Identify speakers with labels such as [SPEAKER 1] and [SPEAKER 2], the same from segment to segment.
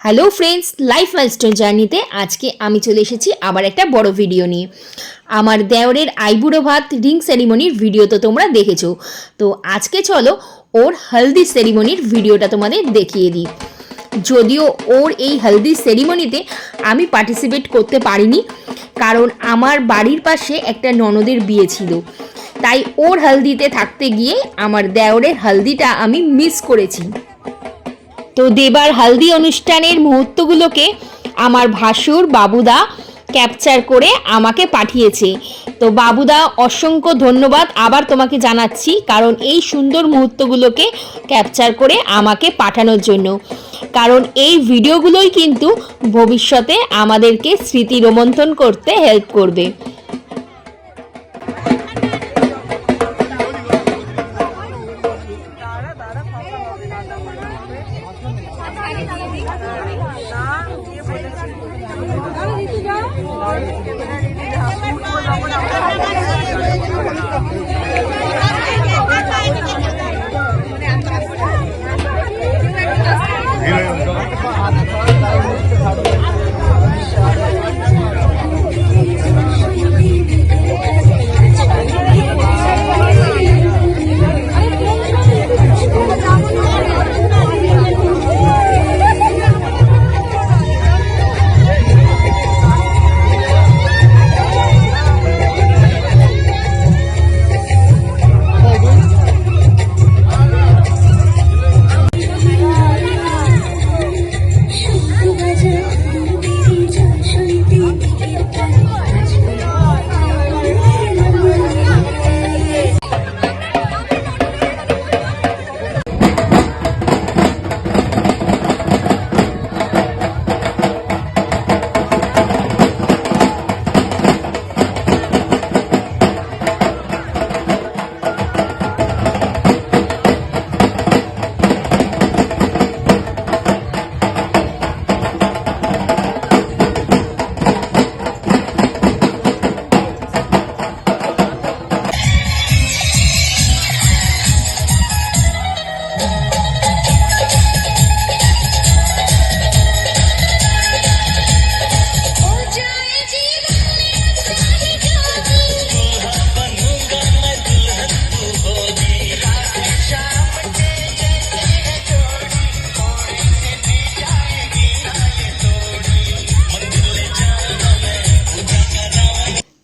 [SPEAKER 1] Hello friend's life milestone জার্নিতে আজকে আমি চলে এসেছি আবার একটা বড় ভিডিও নিয়ে। আমার দেওরের আইবুড়ো ভাত রিং সেরিমনির ভিডিও তো তোমরা দেখেছ। তো আজকে চলো ওর হলদি সেরিমনির ভিডিওটা তোমাদের দেখিয়ে দিই। যদিও ওর এই হলদি সেরিমনিতে আমি পার্টিসিপেট করতে পারিনি, কারণ আমার বাড়ির পাশে একটা ননদের বিয়ে ছিল। তাই ওর হলদিতে থাকতে গিয়ে আমার দেওরের হলদিটা আমি মিস করেছি। তো দেবার হালদি অনুষ্ঠানের মুহূর্তগুলোকে আমার ভাসুর বাবুদা ক্যাপচার করে আমাকে পাঠিয়েছে। তো বাবুদা, অসংখ্য ধন্যবাদ আবার তোমাকে জানাচ্ছি কারণ এই সুন্দর মুহূর্তগুলোকে ক্যাপচার করে আমাকে পাঠানোর জন্য। কারণ এই ভিডিওগুলোই কিন্তু ভবিষ্যতে আমাদেরকে স্মৃতি রোমন্থন করতে হেল্প করবে। না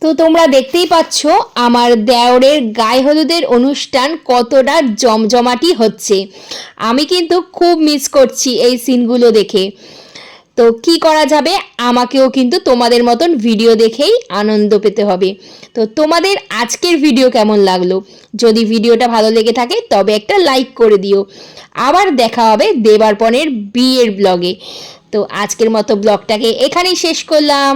[SPEAKER 1] তো তোমরা দেখতেই পাচ্ছ আমার দেওরের গায়ে হলুদের অনুষ্ঠান কতটা জমজমাটি হচ্ছে। আমি কিন্তু খুব মিস করছি এই সিনগুলো দেখে। তো কি করা যাবে? আমাকেও কিন্তু তোমাদের মতন ভিডিও দেখেই আনন্দ পেতে হবে। তো তোমাদের আজকের ভিডিও কেমন লাগল? যদি ভিডিওটা ভালো লেগে থাকে, তবে একটা লাইক করে দিও। আবার দেখা হবে দেবার্পণের বিয়ের ব্লগে তো আজকের মতো ব্লগটাকে এখানেই শেষ করলাম।